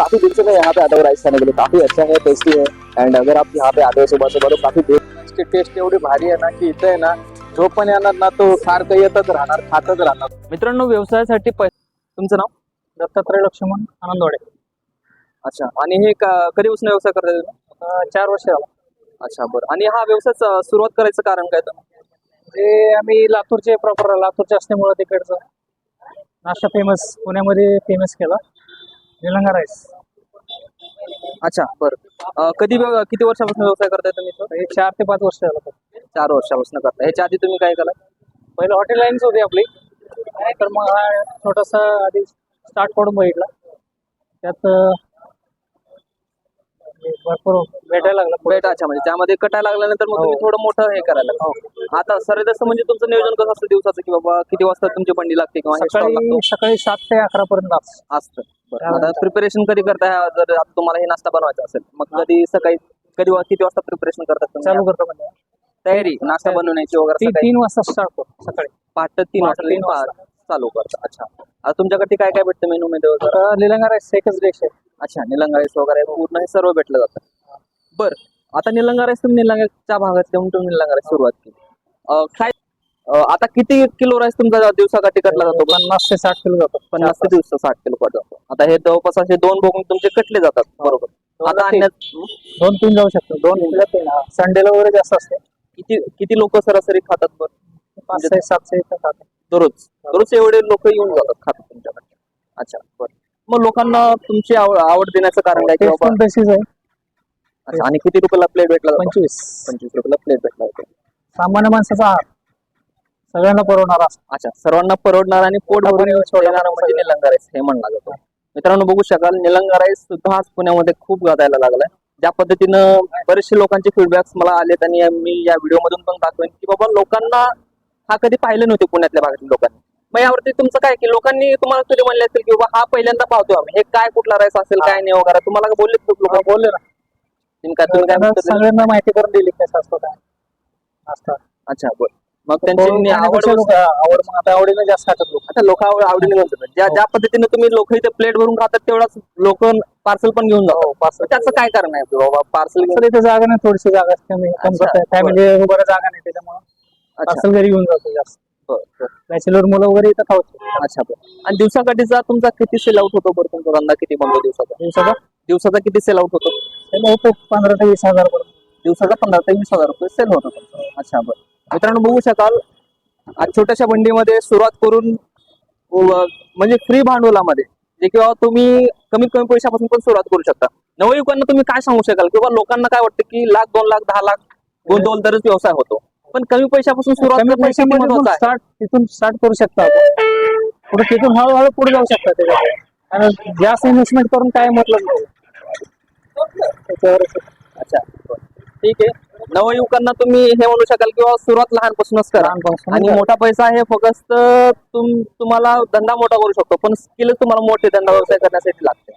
काफी दिन से मैं यहाँ पे आता हूँ राइस खाने के लिए। काफी अच्छा है टेस्टी है। एंड अगर आप यहाँ पे आते हो सुबह सुबह तो काफी देर ची टेस्ट एवढी भारी आहे ना की इथे आहे ना जो पण येणार ना तो सारखं येतच राहणार खातच राहणार. मित्रांनो व्यवसायासाठी पै तुमचं नाव? दत्तात्रय लक्ष्मण आनंदवाडे. अच्छा आणि हे का- कधीपासून व्यवसाय करताय तुम्ही? अं, चार वर्ष झाला. अच्छा बरं. आणि हा व्यवसाय सुरुवात करायचं कारण काय तुम्ही जे आम्ही लातूरचे प्रॉपर लातूरचे असल्यामुळं तिकडचं नाश्ता फेमस पुण्यामध्ये फेमस केला. निलंगा राईस अच्छा बरं. कधी व्यव- किती वर्षापासून व्यवसाय करताय तुम्ही इथं? हे चार ते पाच वर्ष झालं. चार वर्षापासून करताय. ह्याच्या आधी तुम्ही काय केलं? पहिलं हॉटेल लाईन्स होती आपली. तर मग हा छोटासा आधी स्टार्ट करून बघितला. त्यात अं, भरपूर भेटायला लागला भेट अच्छा म्हणजे त्यामध्ये कटायला लागल्यानंतर मग तुम्ही हो. थोडं मोठं हे करायला लागला. आता सर जसं म्हणजे तुमचं नियोजन कसं असतं दिवसाचं की बाबा किती वाजता तुमची बंडी लागते किंवा हे stall सकाळी लागतो? सकाळी सात ते अकरा पर्यंत असतं. बरं. आता प्रिपरेशन कधी करताय हा जर आता तुम्हाला हे नाश्ता बनवायचा असेल मग कधी सकाळी कधी वा- किती वाजता प्रिपरेशन करतात तुम्ही? चालू करतो म्हणजे. तयारी नाश्ता बनवण्याची वगैरे तीन सकाळी? तीन वाजता स्टार्ट करतो सकाळी. पहाटे तीन वाजता. तीन पा- चालू करता. अच्छा. आता तुमच्याकडे काय काय भेटतं मेनू मध्ये वगैरे? निलंगा राईस एकच डिश आहे. अच्छा निलंगा राईस वगैरे पूर्ण हे सर्व भेटलं जातं. बर आता निलंगा राईस तुम्ही निलंगाच्या भागात येऊन तुम्ही निलंगा राईस सुरुवात केली. अं, काय अं, आता किती किलो राईस तुमचा दिवसाकाठी कटला जातो? पन्नास ते साठ किलो जातो. पन्नास ते दिवस साठ किलो कट जातो. आता हे जवळपास असे दोन बोगून तुमचे कटले जातात बरोबर. आता. आणण्यात दोन तीन जाऊ शकतो. दोन संडेला वगैरे जास्त असते. किती किती लोक सरासरी खातात बरं? पाचशे सातशे इथं दररोज. दररोज एवढे लोक येऊन जातात खातात तुमच्याकडे. अच्छा बरं. मग लोकांना तुमची आवड आवड देण्याचं कारण काय की टेस्ट बाबा पण तशीच आहे. अच्छा आणि किती रुपयाला प्लेट भेटला? जातो? पंचवीस. पंचवीस रुपयाला प्लेट भेटला सामान्य माणसाचा आहार सगळ्यांना परवडणार अच्छा सर्वांना परवडणार आणि पोट भरून येणारा म्हणजे निलंगा राईस हे म्हणला जातो. मित्रांनो बघू शकाल निलंगा राईस सुद्धा आज पुण्यामध्ये खूप गाजायला लागलाय. ज्या पद्धतीनं बरेचसे लोकांचे फीडबॅक्स मला आलेत आणि मी या व्हिडिओ मधून पण दाखवेन की बाबा लोकांना हा कधी पाहिलं नव्हते पुण्यातल्या भागातील लोकांनी. मग यावरती तुमचं काय की लोकांनी तुम्हाला कधी म्हणले असेल की बाबा हा पहिल्यांदा पाहतोय आम्ही. हे काय कुठला राईस असेल काय नाही वगैरे. तुम्हाला बोलले खूप लोक? बोलले ना. काय तुम्ही काय त्यांना म्हणता ते? सगळ्यांना माहिती करून दिली कसं असतं काय. असतं. अच्छा बोल मग त्यांची आवड आवड आवड मग आता आवडीने जास्त खातात लोक. आता लोक आवड आवडीने जातात. ज्या ज्या पद्धतीने तुम्ही लोक इथे प्लेट भरून खातात तेवढाच लोक पार्सल पण घेऊन जातात. पार्सल त्याचं काय कारण आहे? बाबा पार्सल घेऊन तर इथे जागा नाही थोडीशी जागा असते कमी कम अच्छा, फॅमिली बरं. जागा नाही त्याच्यामुळे अच्छा. पार्सल घरी घेऊन जातो जास्त. बॅचलर मुलं वगैरे इथं खावतो अच्छा आणि दिवसाकाठीचा तुमचा किती सेल आउट होतो बरं तुमचा धंदा किती बनतो दिवसाचा? दिवसाचा? दिवसाचा किती सेल आउट होतो? त्याला होतो पंधरा ते वीस हजार पर्यंत दिवसाचा पंधरा ते वीस हजार रुपये सेल होतो तुमचा. अच्छा बरं. मित्रांनो बघू शकाल आज छोट्याशा बंडीमध्ये सुरुवात करून म्हणजे फ्री भांडवलामध्ये जे किंवा तुम्ही कमीत कमी पैशापासून पण सुरुवात करू शकता. नवयुवकांना तुम्ही काय सांगू शकाल? किंवा लोकांना काय वाटतं की लाख दोन लाख दहा लाख गुंतवून तरच व्यवसाय होतो. पण कमी पैशापासून सुरुवात कमी स्टार्ट तिथून स्टार्ट करू शकता पुढे तिथून हळूहळू पुढे जाऊ शकता त्याच्यात आणि जास्त इन्व्हेस्टमेंट करून काय मतलब नाही. त्याच्यावर अच्छा. ठीक आहे. नवयुवकांना तुम्ही हे म्हणू शकाल किंवा सुरुवात लहानपासूनच करा. लहानपासून आणि करा. मोठा पैसा हे फक्त तुम तुम्हाला धंदा मोठा करू शकतो पण स्किल तुम्हाला मोठे धंदा व्यवसाय करण्यासाठी लागते.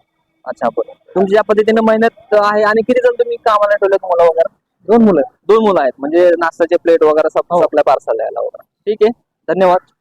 अच्छा बरं. तुमची ज्या पद्धतीने मेहनत आहे आणि किती जण तुम्ही कामाला ठेवले तुम्हाला वगैरे? दोन मुलं दोन मुलं आहेत. म्हणजे नाश्त्याचे प्लेट वगैरे हो. सप्लाय पार्सल यायला वगैरे. ठीक आहे. धन्यवाद.